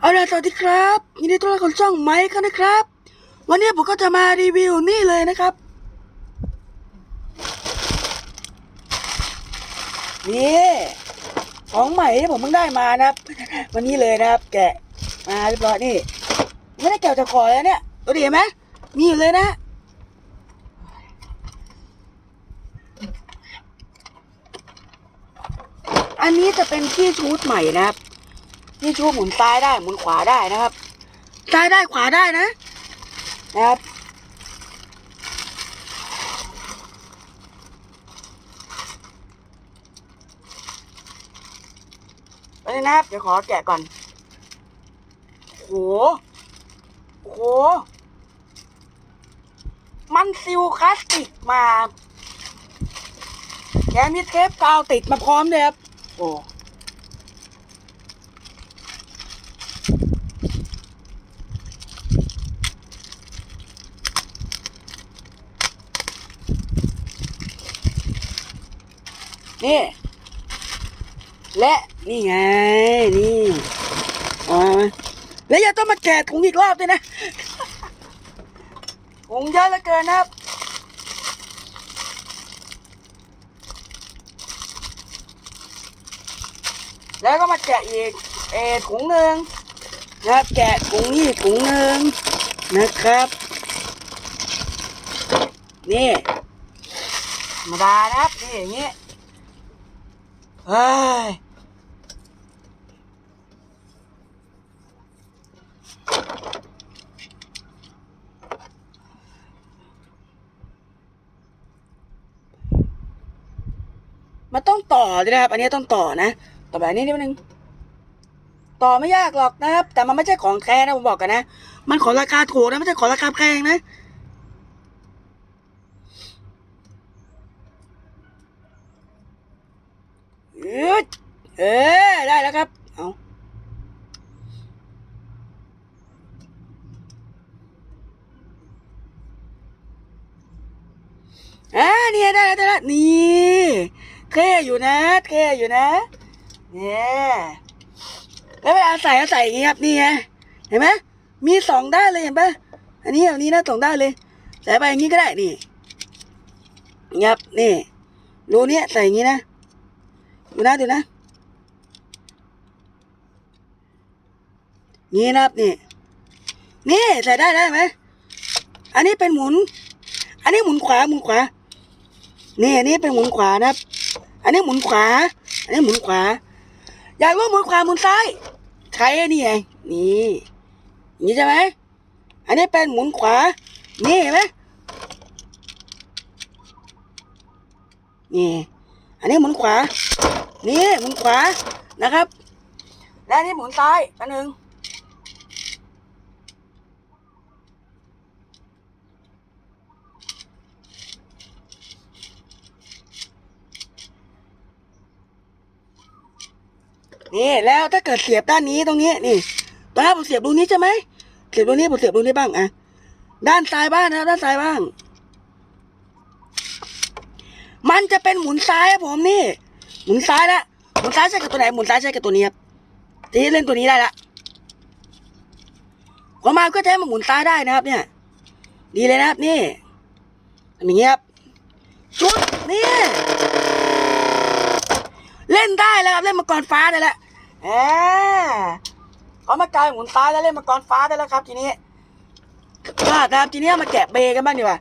เอาล่ะสวัสดีครับยินดีต้อนรับเข้าช่องไมค์กันนะครับ วันนี้ผมก็จะมารีวิวนี่เลยนะครับนี่ของใหม่ที่ผมเพิ่งได้มานะครับ วันนี้เลยนะครับ แกะมาเรียบร้อยนี่ไม่ได้แกะจากคอเลยเนี่ยตัวดีไหมมีอยู่เลยนะอันนี้จะเป็นที่ชูดใหม่นะครับ ที่ชูดหมุนซ้ายได้หมุนขวาได้นะครับ ซ้ายได้ขวาได้นะ นะครับ ไปเลยนะครับ เดี๋ยวขอแกะก่อน โห โห มันซิลคลาสติกมาแกมีเทปกาวติดมาพร้อมเลยครับ โอ้ นี่ และนี่ไง นี่เอามาแล้วย่าต้องมาแกะถุงอีกรอบด้วยนะถุงเยอะเหลือเกินนะครับแล้วก็มาแกะอีกเอถุงหนึ่งนะครับแกะถุงนี้ถุงหนึ่งนะครับ นี่ธรรมดานะครับนี่อย่างนี้ ฮ้ยมันต้องต่อด้วยนะครับ อันนี้ต้องต่อนะ ต่อแบบนี้นิดนึง ต่อไม่ยากหรอกนะครับ แต่มันไม่ใช่ของแท้นะผมบอกกันนะ มันของราคาถูกนะ ไม่ใช่ของราคาแพงนะ อืดเออ ได้แล้วครับ เอาอ่าเนี่ยได้แล้วได้แล้วนี่เท่อยู่นะเท่อยู่นะเนี่ยแล้วเวลาใส่ก็ใส่อย่างงี้ครับนี่ไงเห็นไหมมีสองด้านเลยเห็นปะอันนี้อันนี้นะสองด้านเลยใส่ไปอย่างนี้ก็ได้นี่ยับนี่รูเนี้ยใส่อย่างนี้นะ ดูนะดูนะ นี่นะครับนี่ นี่ใส่ได้ได้ไหม อันนี้เป็นหมุน อันนี้หมุนขวาหมุนขวา นี่อันนี้เป็นหมุนขวานะครับ อันนี้หมุนขวา อันนี้หมุนขวา อยากรู้หมุนขวาหมุนซ้าย ใช้อันนี่ไง นี่นี้ใช่ไหม อันนี้เป็นหมุนขวา นี่เห็นไหมนี่ อันนี้หมุนขวา นี่หมุนขวานะครับ และนนี้หมุนซ้ายอันหนึ่งนี่แล้วถ้าเกิดเสียบด้านนี้ตรงนี้นี่ตอนแรกผมเสียบรูนี้ใช่ไหมเสียบรูนี้ผมเสียบรูนี้บ้างอะด้านซ้ายบ้างนะครับด้านซ้ายบ้าง มันจะเป็นหมุนซ้ายผมนี่ หมุนซ้ายละหมุนซ้ายใช่กับตัวไหนหมุนซ้ายใช่กับตัวนี้ครับทีนี้เล่นตัวนี้ได้ละหัวมาก็จะให้มันหมุนซ้ายได้นะครับ เนี่ย ดีเลยนะครับนี่ทำอย่างเงี้ยครับชุดนี่เล่นได้แล้วครับเล่นมังกรฟ้าได้แล้วอ่าเอามากลายหมุนซ้ายแล้วเล่นมังกรฟ้าได้แล้วครับ ทีนี้ก็ครับทีนี้มาแกะเบกันบ้างดีกว่า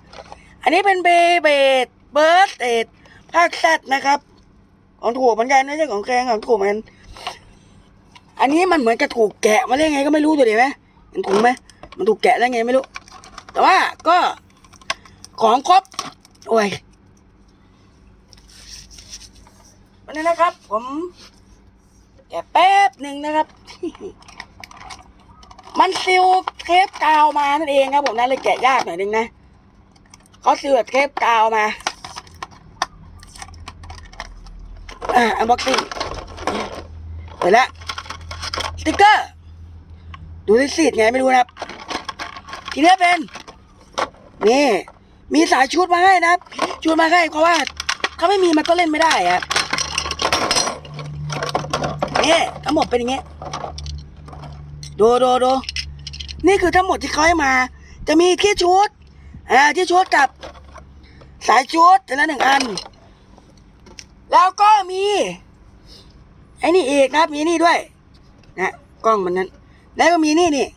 อันนี้เป็นเบเบดเบิร์ดเอ็ดภาคแซดนะครับ ของถูกเหมือนกันไม่ใช่ของแกงของถูกเหมือนกันอันนี้มันเหมือนจะถูกแกะมาได้ไงก็ไม่รู้ตัวเดียวไหมเห็นถุงไหมมันถูกแกะได้ไงไม่รู้ แต่ว่าก็ของครบโอ้ยวันนี้นะครับ ผมแกะแป๊บหนึ่งนะครับ มันซิลเทปกาวมานั่นเองครับผมนั่นเลยแกะยากหน่อยนึงนะเขาซื้อแบบเทปกาวมา อ่าอันบ็อกซิ่งเปิดละสติ๊กเกอร์ ดูดิสีดไงไม่รู้นะครับ ทีนี้เป็น นี่ มีสายชุดมาให้นะครับ ชุดมาให้เพราะว่า ถ้าไม่มีมันก็เล่นไม่ได้ครับนี่ทั้งหมดเป็นอย่างเงี้ยดูดูดูนี่คือทั้งหมดที่เขาให้มา จะมีที่ชุด อ่าที่ชุดกับ สายชุดแต่ละหนึ่งอัน แล้วก็มีไอ้นี่อีกนะครับมีนี่ด้วย นะกล้องมันนั้น แล้วก็มีนี่นี่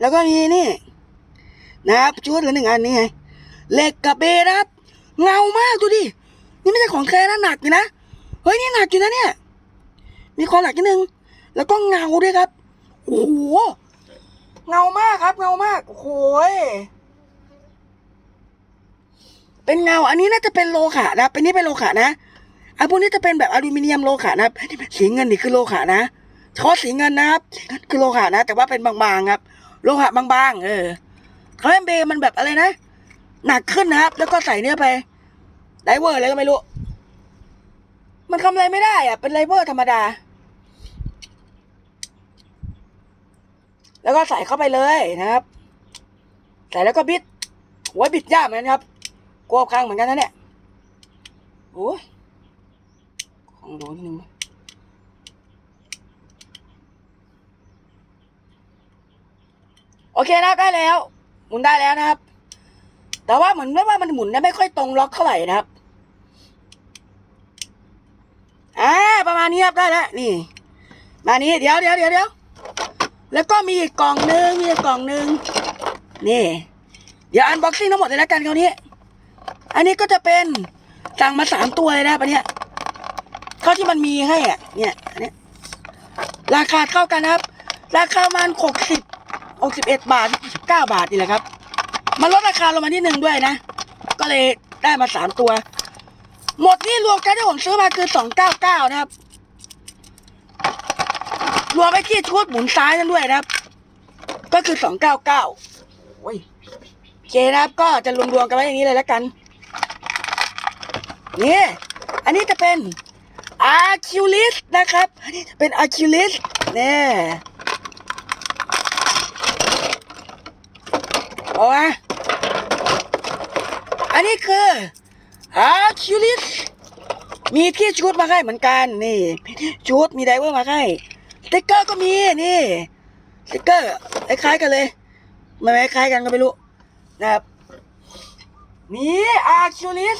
แล้วก็มีนี่ นะครับชุดหลือหนึ่งอันนี่ไงเหล็กกับเบนะครับ เงามากดูดิ นี่ไม่ใช่ของแท้นะหนักอยู่นะ เฮ้ยนี่หนักอยู่นะเนี่ย มีความหนักนิดนึง แล้วก็เงาด้วยครับ โอ้โห เงามากครับ เงามาก โอ้โหย เป็นเงา อันนี้น่าจะเป็นโลหะนะเป็นนี่เป็นโลหะนะอันพวกนี้จะเป็นแบบอลูมิเนียมโลหะนะสีเงินนี่คือโลหะนะเฉพาะสีเงินนะครับคือโลหะนะ แต่ว่าเป็นบางๆครับ โลหะบางๆ เออเขาเล่นเบย์มันแบบอะไรนะหนักขึ้นนะครับ แล้วก็ใส่เนื้อไปไดเวอร์อะไรก็ไม่รู้ มันทำอะไรไม่ได้อะเป็นไดเวอร์ธรรมดา แล้วก็ใส่เข้าไปเลยนะครับ ใส่แล้วก็บิดโอ้ยบิดยากเหมือนกันครับ กลัวครั้งเหมือนกันนะเนี่ยโอ้ยของโดนนิดนึงโอเคนะได้แล้ว หมุนได้แล้วนะครับ แต่ว่าเหมือนไม่ว่ามันหมุนได้ไม่ค่อยตรงล็อกเท่าไหร่นะครับอ่าประมาณนี้ครับได้แล้วนี่ มานี้เดี๋ยวเดี๋ยวเดี๋ยวเดี๋ยวแล้วก็มีอีกกล่องหนึ่งมีอีกกล่องหนึ่งนี่ เดี๋ยวอันบ็อกซิ่งทั้งหมดเลยแล้วกันคราวนี้ อันนี้ก็จะเป็นสั่งมาสามตัวเลยนะครับอันเนี้ยเท่าที่มันมีให้อะ เนี่ยอันนี้ราคาเท่ากันครับ ราคาประมันหกสิบหกสิบเอ็ดบาทสิบเก้าบาทนี่แหละครับ มันลดราคาลงมาที่หนึ่งด้วยนะ ก็เลยได้มาสามตัว หมดนี่รวมกันที่ผมซื้อมาคือสองเก้าเก้านะครับ รวมไปที่ชุดหมุนซ้ายนั่นด้วยนะครับ ก็คือสองเก้าเก้าโอ้ยเคนะครับก็จะรวมๆกันไว้อย่างนี้เลยแล้วกัน นี่อันนี้จะเป็น a r c u l i s นะครับ อันนี้จะเป็น a r c u l i s เนี่ยเอาวะอันนี้คือ a r c u l i s มีที่ชุดมาให้เหมือนกันนี่ชุดมีไดเวอร์มาให้สติ๊กเกอร์ก็มีนี่สติ๊กเกอร์คล้ายๆกันเลยไม่คล้ายกันก็ไม่รู้นะครับนี่อาร์คิวลิส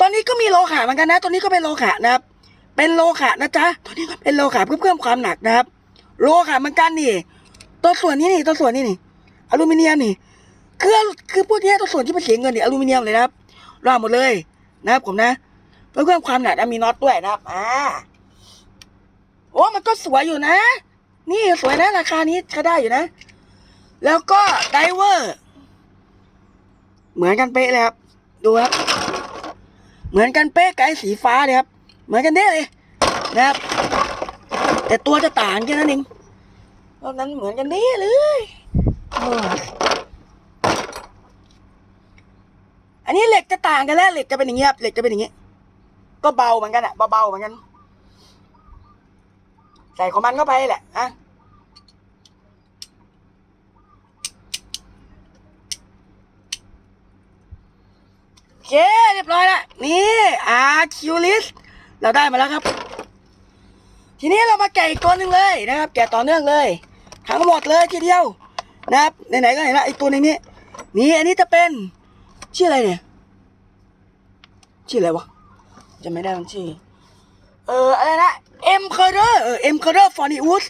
ตอนนี้ก็มีโลหะเหมือนกันนะ ตัวนี้ก็เป็นโลหะนะครับ เป็นโลหะนะจ๊ะ ตัวนี้ก็เป็นโลหะเพื่อเพิ่มความหนักนะครับ โลหะเหมือนกันนี่ ตัวส่วนนี้นี่ ตัวส่วนนี้นี่ อลูมิเนียมนี่ คือคือพวกนี้ตัวส่วนที่เป็นเสียเงินนี่อลูมิเนียมเลยนะครับรอหมดเลยนะครับผมนะ เพื่อเพิ่มความหนักมีน็อตด้วยนะครับ อ่า โอ้ มันก็สวยอยู่นะ นี่สวยนะราคานี้ก็ได้อยู่นะ แล้วก็ไดเวอร์ เหมือนกันเป๊ะเลยครับ ดูครับ เหมือนกันเป๊ะกับไอ้สีฟ้าเลยครับ เหมือนกันเด้เลยนะครับ แต่ตัวจะต่างแค่นั้นเองนอกนั้นเหมือนกันเด้เลยอันนี้เหล็กจะต่างกันแล้วเหล็กจะเป็นอย่างเงี้ยครับเหล็กจะเป็นอย่างเงี้ยก็เบาเหมือนกันอะเบาๆเหมือนกัน ใส่ของมันเข้าไปแหละอะโอเคเรียบร้อยละ นี่อาคิวลิสเราได้มาแล้วครับ ทีนี้เรามาแกะอีกตัวหนึ่งเลยนะครับ แกะต่อเนื่องเลย ทั้งหมดเลยทีเดียวนะครับไหนๆก็เห็นละไอ้ตัวนึงนี้นี่อันนี้จะเป็นชื่ออะไรเนี่ยชื่ออะไรวะจะไม่ได้มันชื่อเอออะไรนะเอ็มคอร์เดอร์เอ็มคอร์เดอร์ฟอนิอุส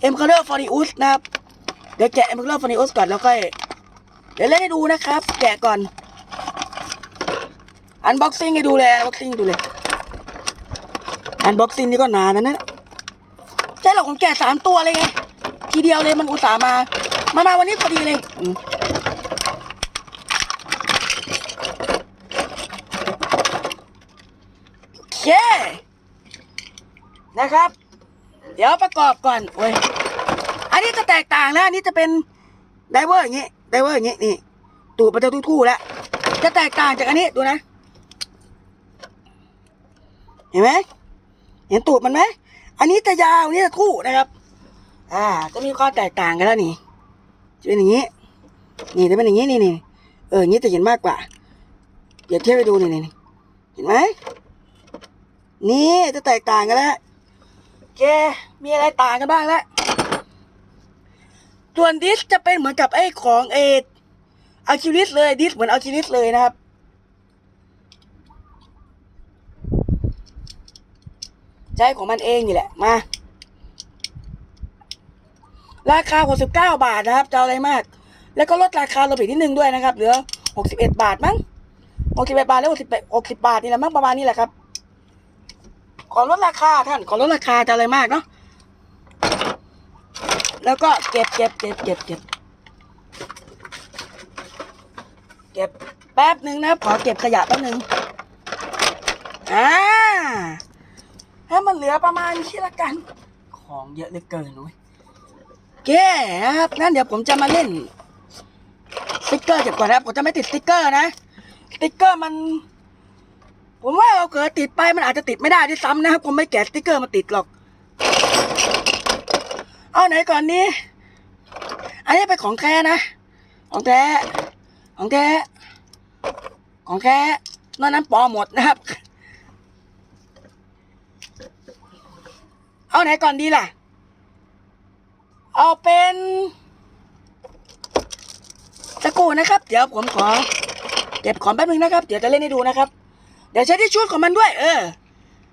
เอ็มคอร์เดอร์ฟอนิอุสนะครับเดี๋ยวแกะเอ็มคอร์เดอร์ฟอนิอุสก่อนแล้วค่อยเดี๋ยวเล่นให้ดูนะครับ แกะก่อน อันบ็อกซิ่งให้ดูเลยอันบ็อกซิ่งดูเลยอันบ็อกซิ่งนี่ก็นานนะเนี่ยใช่หรอกผมแกะสามตัวเลยไงทีเดียวเลยมันอุตส่าห์มา มามาวันนี้พอดีเลยโอเคนะครับ เดี๋ยวประกอบก่อนโอ้ยอันนี้จะแตกต่างแล้วอันนี้จะเป็นไดเวอร์อย่างงี้ไดเวอร์อย่างงี้นี่ตูดมันจะทู่ๆแล้วจะแตกต่างจากอันนี้ดูนะ เห็นไหมเห็นตูดมันไหมอันนี้จะยาวอันนี้จะทู่นะครับ อ่าจะมีความแตกต่างกันแล้วนี่จะเป็นอย่างนี้ นี่จะเป็นอย่างนี้นี่นี่เออนี้จะเห็นมากกว่าเดี๋ยวเทียบไปดูนี่นี่เห็นไหมนี่จะแตกต่างกันแล้วเคมีอะไรต่างกันบ้างแล้วส่วนดิสจะเป็นเหมือนกับไอ้ของเออาคิลิสเลยดิสเหมือนอาคิลิสเลยนะครับ ใช้ของมันเองนี่แหละมา ราคา 69 บาทนะครับจะอาอะไรมาก แล้วก็ลดราคาลงไปอีกนิดนึงด้วยนะครับ เหลือ 61 บาทมั้ง61บาทแล้ว60 60 บาทนี่แหละมั้งประมาณนี้แหละครับ ขอลดราคาท่าน ขอลดราคาจะอะไรมากเนาะแล้วก็เก็บเก็บเก็บเก็บเก็บเก็บแป๊บหนึ่งนะครับขอเก็บขยะแป๊บหนึ่งอ่า ให้มันเหลือประมาณนี้ละกัน ของเยอะเหลือเกินเว้ยโอเคครับงั้นเดี๋ยวผมจะมาเล่นสติ๊กเกอร์เก็บก่อนนะครับผมจะไม่ติดสติ๊กเกอร์นะสติ๊กเกอร์มัน ผมว่าเราเกิดติดไปมันอาจจะติดไม่ได้ด้วยซ้ำนะครับผมไม่แกะสติ๊กเกอร์มาติดหรอก เอาไหนก่อนนี้ อันนี้เป็นของแท้นะ ของแท้ของแท้ของแท้นอกนั้นปอหมดนะครับ เอาไหนก่อนดีล่ะ เอาเป็นตะกูนะครับ เดี๋ยวผมขอเก็บของแป๊บนึงนะครับ เดี๋ยวจะเล่นให้ดูนะครับ เดี๋ยวใช้ที่ชุดของมันด้วย เออ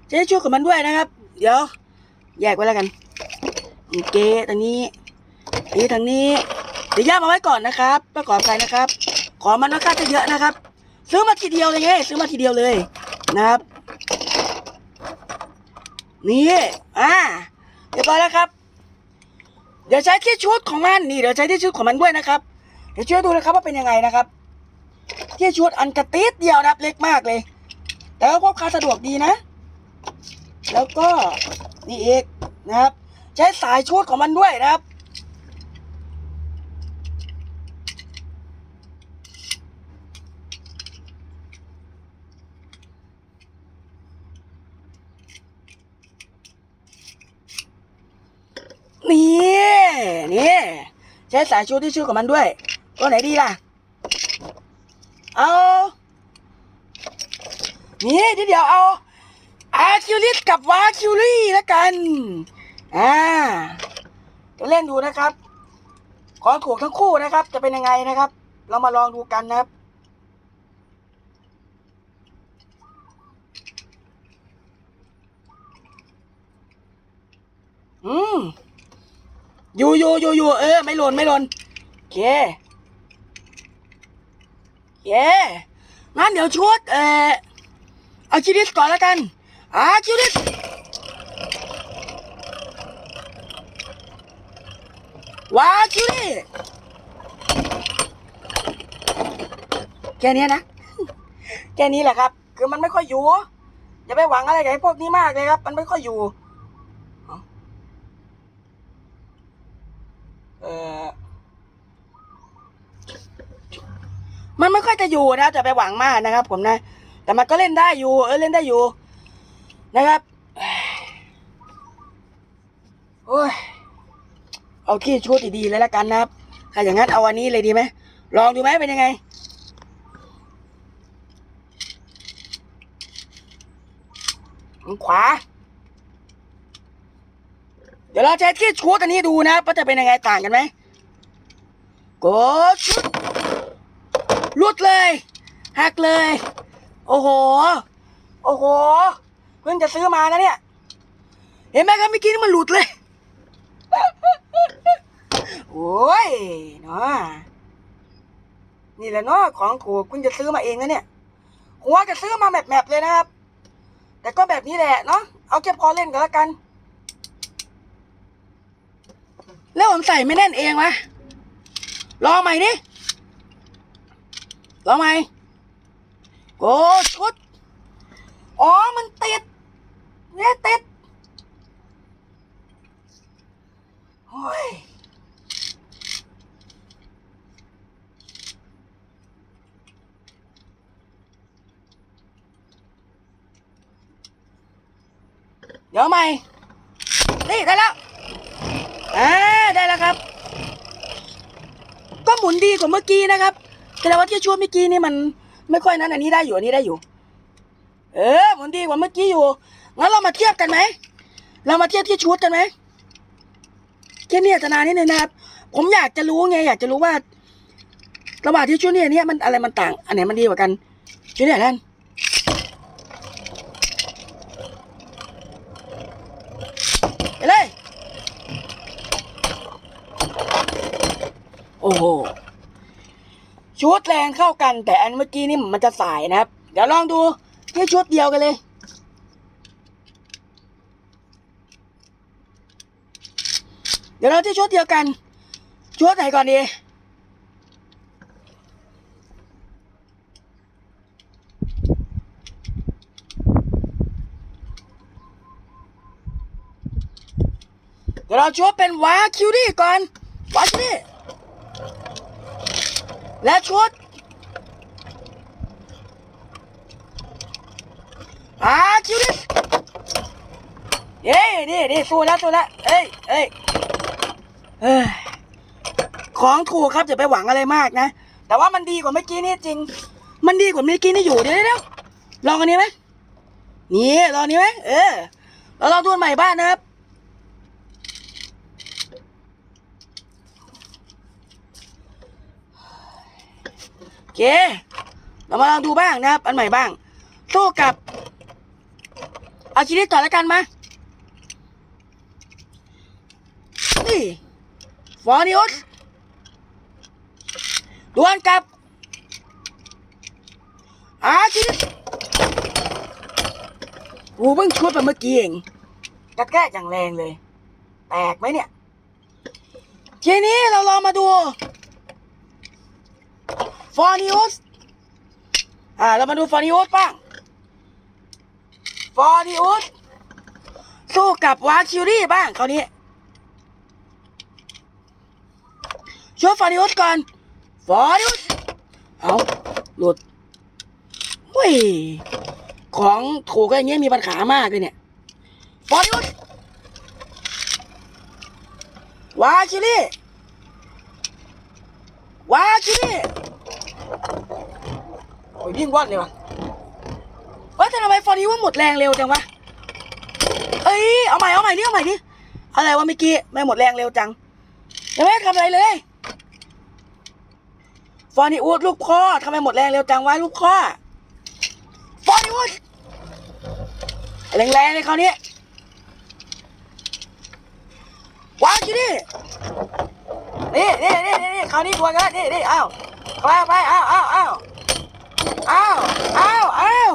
ใช้ที่ชุดของมันด้วยนะครับ เดี๋ยว แยกไว้แล้วกันโอเคทางนี้อันนี้ทางนี้เดี๋ยวย่ามาไว้ก่อนนะครับประกอบไปนะครับ ของมันค่อนข้างจะเยอะนะครับ ซื้อมาทีเดียวเลยไงซื้อมาทีเดียวเลยนะครับ นี่อ่าเรียบร้อยแล้วครับ เดี๋ยวใช้ที่ชุดของมันนี่เดี๋ยวใช้ที่ชุดของมันด้วยนะครับ เดี๋ยวช่วยดูนะครับว่าเป็นยังไงนะครับที่ชุดอันกระติดเดียวนะครับเล็กมากเลย แต่ก็พกพาสะดวกดีนะ แล้วก็นี่เอกนะครับ ใช้สายชุดของมันด้วยนะครับ นี่นี่ใช้สายชุดที่ชื่อของมันด้วย ตัวไหนดีล่ะ เอานี่ทีเดียวเอาอาคิวลิสกับวาคิวลี่แล้วกันอ่าจะเล่นดูนะครับ ของถูกทั้งคู่นะครับ จะเป็นยังไงนะครับ เรามาลองดูกันนะครับ อืม อยู่อยู่อยู่อยู่เออไม่หล่นไม่หล่นเคเคงั้นเดี๋ยวชุดเออเอาคิวลิสก่อนแล้วกันอาคิวลิสว้าวคิวดิแค่นี้นะแค่นี้แหละครับ คือมันไม่ค่อยอยู่อย่าไปหวังอะไรกับพวกนี้มากเลยครับ มันไม่ค่อยอยู่เอาเออ มันไม่ค่อยจะอยู่นะจะไปหวังมากนะครับ ผมนะ แต่มันก็เล่นได้อยู่ เออเล่นได้อยู่ นะครับโอ้ยเอาขี้ชุดดีๆเลยละกันนะครับถ้าอย่างนั้นเอาอันนี้เลยดีไหมลองดูไหมเป็นยังไงขวา เดี๋ยวเราใช้ขี้ชุดอันนี้ดูนะว่าจะเป็นยังไงต่างกันไหมกดชุดหลุดเลยหักเลย โอ้โห โอ้โห เพิ่งจะซื้อมานะเนี่ย เห็นไหมครับเมื่อกี้นี่มันหลุดเลย โอ้ยเนาะนี่แหละเนาะของกูคุณจะซื้อมาเองนะเนี่ยหัวจะซื้อมาแบบแบบๆเลยนะครับ แต่ก็แบบนี้แหละเนาะ เอาแค่พอเล่นกันแล้วกัน แล้วผมใส่ไม่แน่นเองวะลองใหม่ดิลองใหม่โกชุดอ๋อมันติดเนี่ยติดโอ้ยเดี๋ยวใหม่ นี่ ได้แล้วอ่า แล้วครับ ก็หมุนดีกว่าเมื่อกี้นะครับ แต่ว่าที่ช่วงเมื่อกี้นี่มัน ไม่ค่อยนั้นอันนี้ได้อยู่อันนี้ได้อยู่ เออหมุนดีกว่าเมื่อกี้อยู่งั้นเรามาเทียบกันไหมเรามาเทียบที่ชุดกันไหมเกมนี้อาจะนานนิดนึงนะครับ ผมอยากจะรู้ไง อยากจะรู้ว่าระหว่างที่ชุดนี้เนี่ยมันอะไรมันต่าง อันไหนมันดีกว่ากันชุดนี้ท่นไปเลย โอ้โหชุดแรงเข้ากัน แต่อันเมื่อกี้นี่มันจะสายนะครับ เดี๋ยวลองดูที่ชุดเดียวกันเลยเดี๋ยวเราที่ชุดเดียวกัน ชุดไหนก่อนดี เดี๋ยวเราชุดเป็นวาคิวดี้ก่อน วาคิวดี้ และชุดอาคิวดี้เย้นี่นี่สู้แล้วสู้แล้วเอ้ยเอ้ยเอ้ยของถูกครับอย่าไปหวังอะไรมากนะ แต่ว่ามันดีกว่าเมื่อกี้นี่จริง มันดีกว่าเมื่อกี้นี่อยู่เดี๋ยวเดี๋ยวลองอันนี้ไหมนี่ลองอันนี้ไหมเออเราลองดูอันใหม่บ้างนะครับ เค เรามาลองดูบ้างนะครับ อันใหม่บ้าง สู้กับ เอาชีวิตต่อแล้วกันมานี่ฟอนิอุสดวลกับอาชีวิตกูเพิ่งชุดไปเมื่อกี้เองกระแก้อย่างแรงเลย แตกไหมเนี่ย ทีนี้เราลองมาดู ฟอร์นิอุสอ่าเรามาดูฟอร์นิอุสบ้างฟอร์นิอุสสู้กับวาคิวรี่บ้างคราวนี้ช่วยฟอร์นิอุสก่อนฟอร์นิอุสเอาหลุดเฮ้ยของถูกก็อย่างเงี้ยมีปัญหามากเลยเนี่ยฟอร์นิอุสวาคิวรี่วาคิวรี่ โอ้ยยิ่งว่อนเลยวะว่าแต่ทำไมฟอร์นี้ว่าหมดแรงเร็วจังวะเอ้ยเอาใหม่เอาใหม่ดิเอาใหม่ดิอะไรวะเมื่อกี้ไม่หมดแรงเร็วจังยังไม่ได้ทำอะไรเลยฟอร์นิอูดลูกพ่อทำไมหมดแรงเร็วจังวะลูกพ่อฟอร์นิอูดแรงๆเลยคราวนี้วางอยู่ดินี่นี่นี่นี่คราวนี้ดวลกันแล้วนี่นี่เอ้า ไปไปเอาเอาเอ้าอ้าวอ้าวอ้าว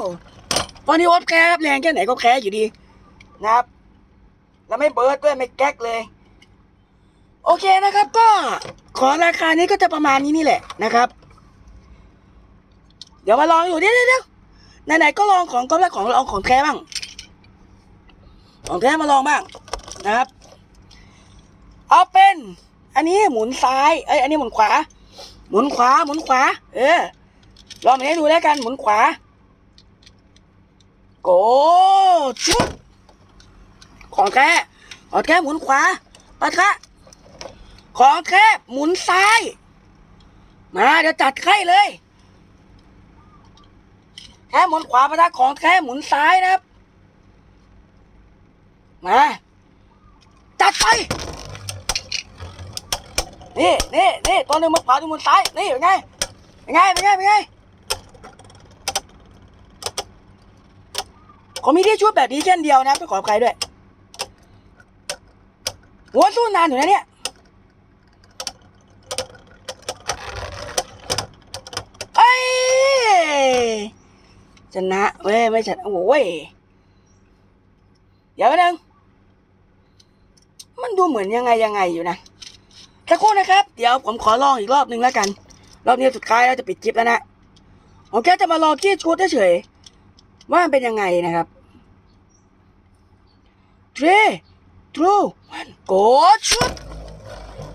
ตอนนี้โอ๊ตแคบแรงแค่ไหนก็แคบอยู่ดีนะครับ แล้วไม่เบิร์ดด้วยไม่แก๊กเลย โอเคนะครับ ก็ขอราคานี้ก็จะประมาณนี้นี่แหละนะครับ เดี๋ยวมาลองอยู่เดี๋ยวเดี๋ยวเดี๋ยวไหนๆก็ลองของก๊อฟและของลองของแท้บ้าง ของแท้มาลองบ้างนะครับ เอาเป็น อันนี้หมุนซ้าย เอ้ย อันนี้หมุนขวา หมุนขวา หมุนขวา เออ ลองมาให้ดูแล้วกันหมุนขวา โกชุดของแท้ของแท้หมุนขวาปะทะของแท้หมุนซ้าย มาเดี๋ยวจัดไข่เลยแท้หมุนขวาปะทะของแท้หมุนซ้ายนะครับ มา จัดไป นี่นี่นี่ตัวหนึ่งมุนขวาตัวมุนซ้าย นี่เป็นไง เป็นไง เป็นไง เป็นไงผมมีที่ชุดแบบนี้เช่นเดียวนะต้อขออภัยด้วย หัวสู้นานอยู่นะเนี่ยเอ้ยชนะเว้ยไม่ชนะโอ้ยเดี๋ยวนึงมันดูเหมือนยังไงยังไงอยู่นะ สักครู่นะครับ เดี๋ยวผมขอลองอีกรอบหนึ่งแล้วกัน รอบนี้สุดท้ายเราจะปิดคลิปแล้วนะผมแค่จะมาลองที่ชุดเฉยๆว่ามันเป็นยังไงนะครับ three two one go ชุด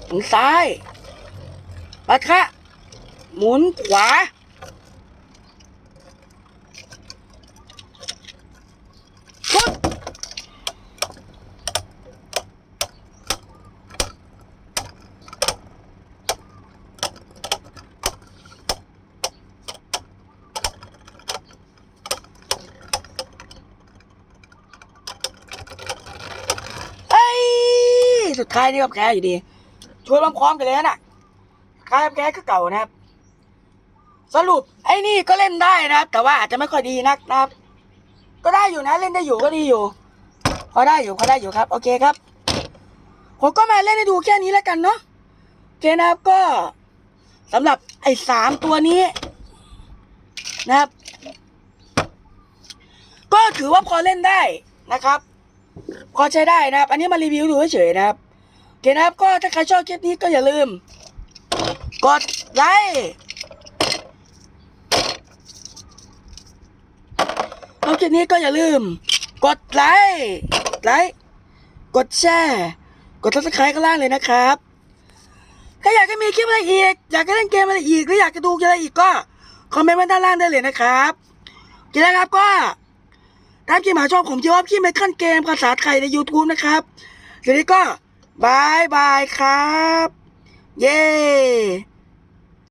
หมุนซ้ายปะทะหมุนขวาชุด สุดท้ายนี่ก็แพ้อยู่ดีช่วยพร้อมๆกันเลยนะใครแพ้ก็เก่านะครับ สรุปไอ้นี่ก็เล่นได้นะครับ แต่ว่าอาจจะไม่ค่อยดีนักนะครับ ก็ได้อยู่นะเล่นได้อยู่ก็ดีอยู่พอได้อยู่พอได้อยู่ครับ โอเคครับ ผมก็มาเล่นให้ดูแค่นี้แล้วกันเนาะโอเคนะครับก็สำหรับไอ้สามตัวนี้นะครับ ก็ถือว่าพอเล่นได้นะครับ พอใช้ได้นะครับ อันนี้มารีวิวดูเฉยๆนะครับ เคนะครับก็ถ้าใครชอบคลิปนี้ก็อย่าลืม กดไลค์ชอบคลิปนี้ก็อย่าลืม กดไลค์ไลค์กดแชร์กดซับสไครต์ข้างล่างเลยนะครับถ้าอยากจะมีคลิปอะไรอีก อยากจะเล่นเกมอะไรอีกหรืออยากจะดูอะไรอีกก็คอมเมนต์ไว้ด้านล่างได้เลยนะครับโอเคนะครับก็ตามที่หมาชอบผมชื่อว่าพี่เมทัลเกมภาษาไทยใน YouTube นะครับทีนี้ก็ บายบายครับ เย้